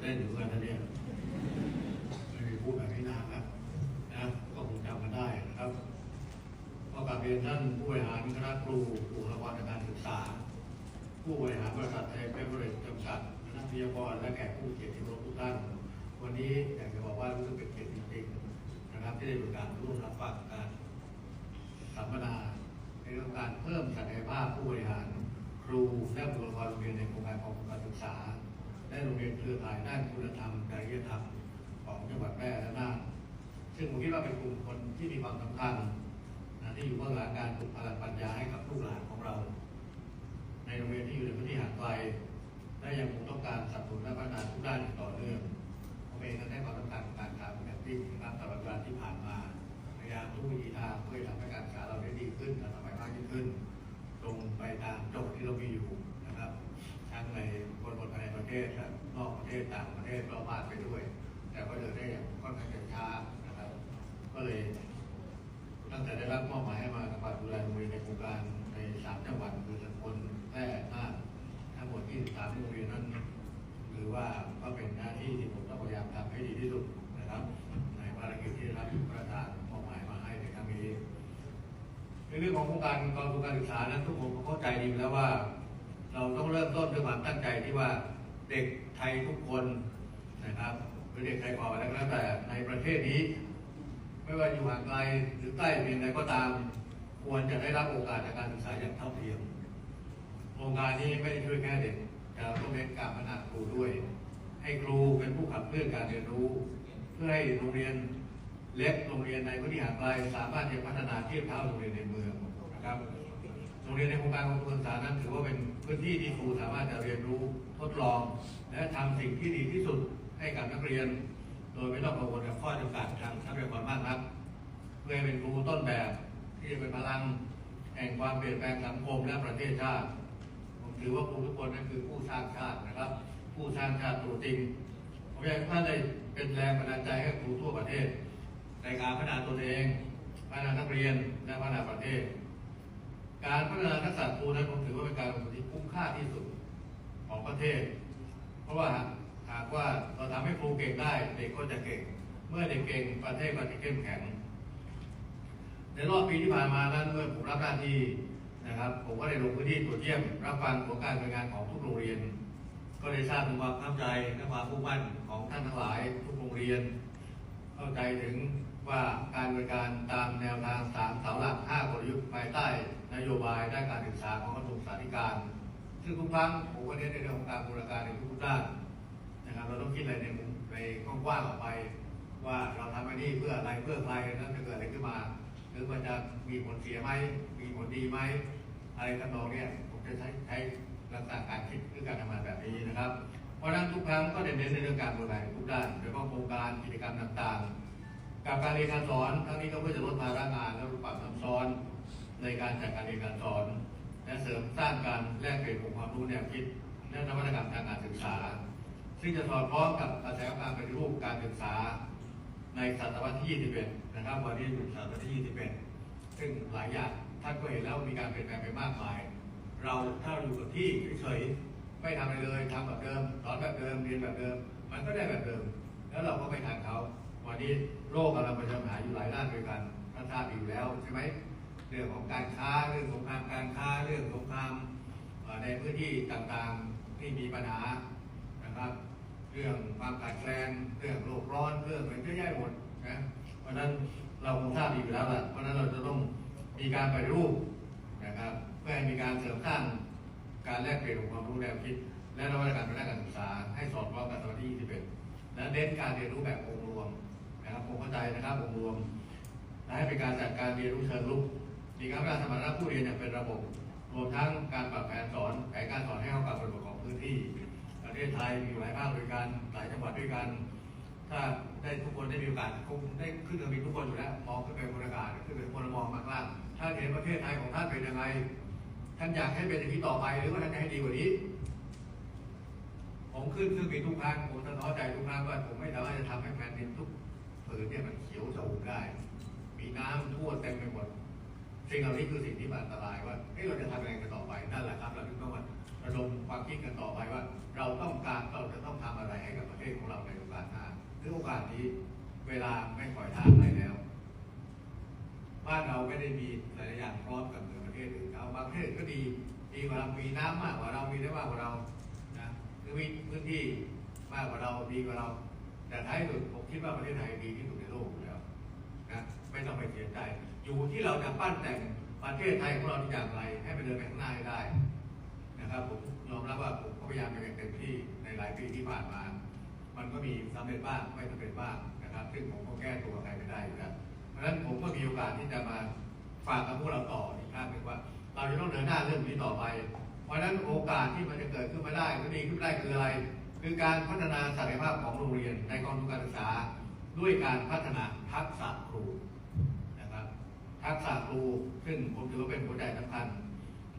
เต้นอยู่กันนะเนี่ยไม่มีพูดแบบนี้นานแล้วนะก็คงจำกันได้นะครับก็กลับเรียนท่านผู้บริหารคณะครูบุคลากรทางการศึกษา ผู้บริหารบริษัทไทยเบเวอร์เรจจำกัดคณะวิทยากรและแขกผู้เกียรติทุกท่าน วันนี้อยากจะบอกว่ารู้สึกเป็นเกียรติจริงๆนะครับที่ได้มีกาสร่วมรับฟังการสัมมนาในเรื่องการเพิ่มศักยภาพผู้บริหารครูและบุคลากรโรงเรียนในโครงการของการศึกษา และโรงเรียนเครือข่ายด้านคุณธรรมจริยธรรมของจังหวัดแพร่และน่านซึ่งผมคิดว่าเป็นกลุ่มคนที่มีความสำคัญนะที่อยู่เบื้องหลังการปลุกพลังปัญญาให้กับลูกหลานของเรา ในโรงเรียนที่อยู่ในพื้นที่ห่างไกลและยังคงต้องการสนับสนุนและพัฒนาทุกด้านอย่ต่อเนื่องผมเองก็ได้ความสำคัญกับการทำแบบที่นะครับตลอดเวลาที่ผ่านมาพยายามทุกวิธีทางเพื่อทำให้การศึกษาเราได้ดีขึ้นและสมัยมากยิ่งขึ้น ตรงไปตามโจทย์ที่เรามีอยู่นะครับทั้งใน นบนภายในประเทศและนอกประเทศต่างประเทศรอบบ้านไปด้วย แต่ก็เดินได้อย่างค่อนข้างจะช้านะครับ ก็เลยตั้งแต่ได้รับมอบหมายให้มากำกับดูแลโรงเรียนในโครงการในสามจังหวัดคือสกลแพร่น่านทั้งหมด23โรงเรียนนั้นหรือว่าก็เป็นหน้าที่ที่ผมต้องพยายามทำให้ดีที่สุดนะครับในภารกิจที่ได้รับประทานมอบหมายมาให้ในครั้งนี้ในเรื่องของโครงการกองทุนการศึกษานั้นทุกคนเข้าใจดีแล้วว่า เราต้องเริ่มต้นด้วยความตั้งใจที่ว่าเด็กไทยทุกคนนะครับหรือเด็กไทยก่อนแล้วก็แล้วแต่ในประเทศนี้ ไม่ว่าอยู่ห่างไกลหรือใกล้เพียงใดก็ตาม ควรจะได้รับโอกาสในการศึกษาอย่างเท่าเทียมโครงการนี้ไม่ได้ช่วยแค่เด็กแต่ต้องเน้นการพัฒนาครูด้วย ให้ครูเป็นผู้ขับเคลื่อนการเรียนรู้ เพื่อให้โรงเรียนเล็กโรงเรียนในพื้นที่ห่างไกลสามารถจะพัฒนาเทียบเท่าโรงเรียนในเมืองนะครับ รงเรียนในโครงการของการศึกษานั้นถือว่าเป็นพื้นที่ที่ครูสามารถจะเรียนรู้ทดลอง และทำสิ่งที่ดีที่สุดให้กับนักเรียน โดยไม่ต้องกังวลกับข้อจำกัดทางทรัพยากรมากนักเพื่อเป็นครูต้นแบบที่จะเป็นพลังแห่งความเปลี่ยนแปลงสังคมและประเทศชาติผมถือว่าครูทุกคนนั้นคือผู้สร้างชาตินะครับ ผู้สร้างชาติตัวจริงผมอยากให้ท่านได้เป็นแรงบันดาลใจให้ครูทั่วประเทศ ในการพัฒนาตนเองพัฒนานักเรียนและพัฒนาประเทศ การพัฒนาทักษะครูนั้นผมถือว่าเป็นการลงทุนที่คุ้มค่าที่สุดของประเทศ เพราะว่าหากว่าเราทำให้ครูเก่งได้เด็กก็จะเก่ง เมื่อเด็กเก่งประเทศก็จะเข้มแข็ง ในรอบปีที่ผ่านมานั้นเมื่อผมรับหน้าที่นะครับ ผมก็ได้ลงพื้นที่ตรวจเยี่ยม รับฟังผลการดำเนินงานของทุกโรงเรียน ก็ได้ทราบถึงความตั้งใจและความมุ่งมั่นของท่านทั้งหลายทุกโรงเรียน เข้าใจถึงว่าการดำเนิการตามแนวทางสามเสาหลักห้ากลยุทธ์ภายใต้นโยบายด้านการศึกษาของกระทรวงศึกษาธิการ ซึ่งทุกครั้งผมก็เน้นในเรื่องของการบูรณาการในทุกๆด้านนะครับเราต้องคิดอะไรในมุมในกว้างๆออกไป ว่าเราทำอันนี้เพื่ออะไรเพื่อใครแล้วจะเกิดอะไรขึ้นมา หรือมันจะมีผลเสียไหมมีผลดีไหมอะไรทำนองเนี้ยผมจะใช้ใช้ลักษณะการคิดหรือการทำงานแบบนี้นะครับ เพราะนั้นทุกครั้งก็เน้นในเรื่องการบรณาการทุกด้านโดยเฉพาะโครงการกิจกรรมต่างๆ กับการเรียนการสอนทั้งนี้ก็เพื่อจะลดภาระงานและลดความซับซ้อนในการจัดการเรียนการสอน และเสริมสร้างการแลกเปลี่ยนองค์ความรู้แนวคิดและนวัตกรรมทางการศึกษา ซึ่งจะสอดคล้องกับกระแสการปฏิรูปการศึกษา ในศตวรรษที่ 21 นะครับวันนี้เป็นศตวรรษที่ 21 ซึ่งหลายอย่างท่านก็เห็นแล้วมีการเปลี่ยนแปลงไปมากมาย เราถ้าเราอยู่กับที่เฉยๆ ไม่ทำอะไรเลยทำแบบเดิมสอนแบบเดิมเรียนแบบเดิม มันก็ได้แบบเดิม แล้วเราก็ไม่ทันเขาวันนี้โลกกำลังประสบปัญหาอยู่หลายด้านด้วยกันท่านทราบอยู่แล้วใช่ไหมเรื่องของการค้าเรื่องสงครามการค้าเรื่องสงครามในพื้นที่ต่างๆที่มีปัญหานะครับ เรื่องความขาดแคลนเรื่องโลกร้อนเรื่องอะไรเยอะแยะหมดนะเพราะฉะนั้นเราคงทราบดีอยู่แล้วแหละเพราะฉะนั้นเราจะต้องมีการปฏิรูปนะครับเพื่อให้มีการเสริมสร้าง การแลกเปลี่ยนองค์ความรู้แนวคิด และนวัตกรรมทางด้านการศึกษา ให้สอดคล้องกับศตวรรษที่ 21 และเน้นการเรียนรู้แบบองค์รวมนะครับผมเข้าใจนะครับองค์รวมและให้เป็นการจัดการเรียนรู้เชิงลุกมีการพัฒนาสมรรถผู้เรียนอย่างเป็นระบบ รวมทั้งการปรับแผนสอนแผนการสอนให้เข้ากับบริบทของพื้นที่ ประเทศไทยมีหลายภาคด้วยกันหลายจังหวัดด้วยกัน ถ้าได้ทุกคนได้มีโอกาสคงได้ขึ้นเครื่องบินทุกคนอยู่แล้วมองขึ้นไปบนอากาศขึ้นไปบนมองมากล่างถ้าเห็นประเทศไทยของท่านเป็นยังไง ท่านอยากให้เป็นอย่างนี้ต่อไปหรือว่าท่านจะให้ดีกว่านี้ ผมขึ้นเครื่องบินทุกครั้งผมสะท้อนใจทุกครั้งว่าผมไม่สามารถจะทำให้แผ่นดินทุกผืนเนี่ยมันเขียวชอุ่มได้ มีน้ำทั่วเต็มไปหมดสิ่งเหล่านี้คือสิ่งที่มันอันตรายว่าเฮ้ยเราจะทำยังไงกันต่อไปนั่นแหละครับเราจึงต้องมาระดมความคิดกันต่อไปว่า เราต้องการเราจะต้องทำอะไรให้กับประเทศถือโอกาสนี้เวลาไม่ปล่อยท่าไปแล้ว บ้านเราไม่ได้มีหลายอย่างพร้อมกับเหมือนประเทศอื่นเขาบางประเทศก็ดีดีกว่าเรามีน้ำมากกว่าเรามีได้มากกว่าเรานะคือมีพื้นที่มากกว่าเราดีกว่าเรา แต่ท้ายสุดผมคิดว่าประเทศไทยดีที่สุดในโลกแล้วนะไม่ต้องไปเสียใจ อยู่ที่เราจะปั้นแต่งประเทศไทยของเราอย่างไร ให้มันเดินไปข้างหน้าให้ได้นะครับผมยอมรับว่าผมพยายามเป็นอย่างเต็มที่ในหลายปีที่ผ่านมา มันก็มีสำเร็จบ้างไม่สำเร็จบ้างนะครับ ซึ่งผมก็แก้ตัวใครไม่ได้อยู่แล้ว ราะฉะนั้นผมก็มีโอกาสที่จะมาฝากกับพวกเราต่ออีกครั้งหนึ่งว่า เราจะต้องเดินหน้าเรื่องนี้ต่อไป เพราะฉะนั้นโอกาสที่มันจะเกิดขึ้นมาได้ก็ดีขึ้นได้คืออะไร คือการพัฒนาศักยภาพของโรงเรียนในกองทุนการศึกษา ด้วยการพัฒนาทักษะครูนะครับทักษะครูซึ่งผมถือว่าเป็นหัวใจสำคัญ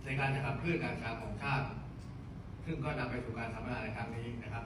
ในการจะขับเคลื่อนการศึกษาของชาติ ซึ่งก็นำไปสู่การสัมมนาในครั้งนี้นะครับ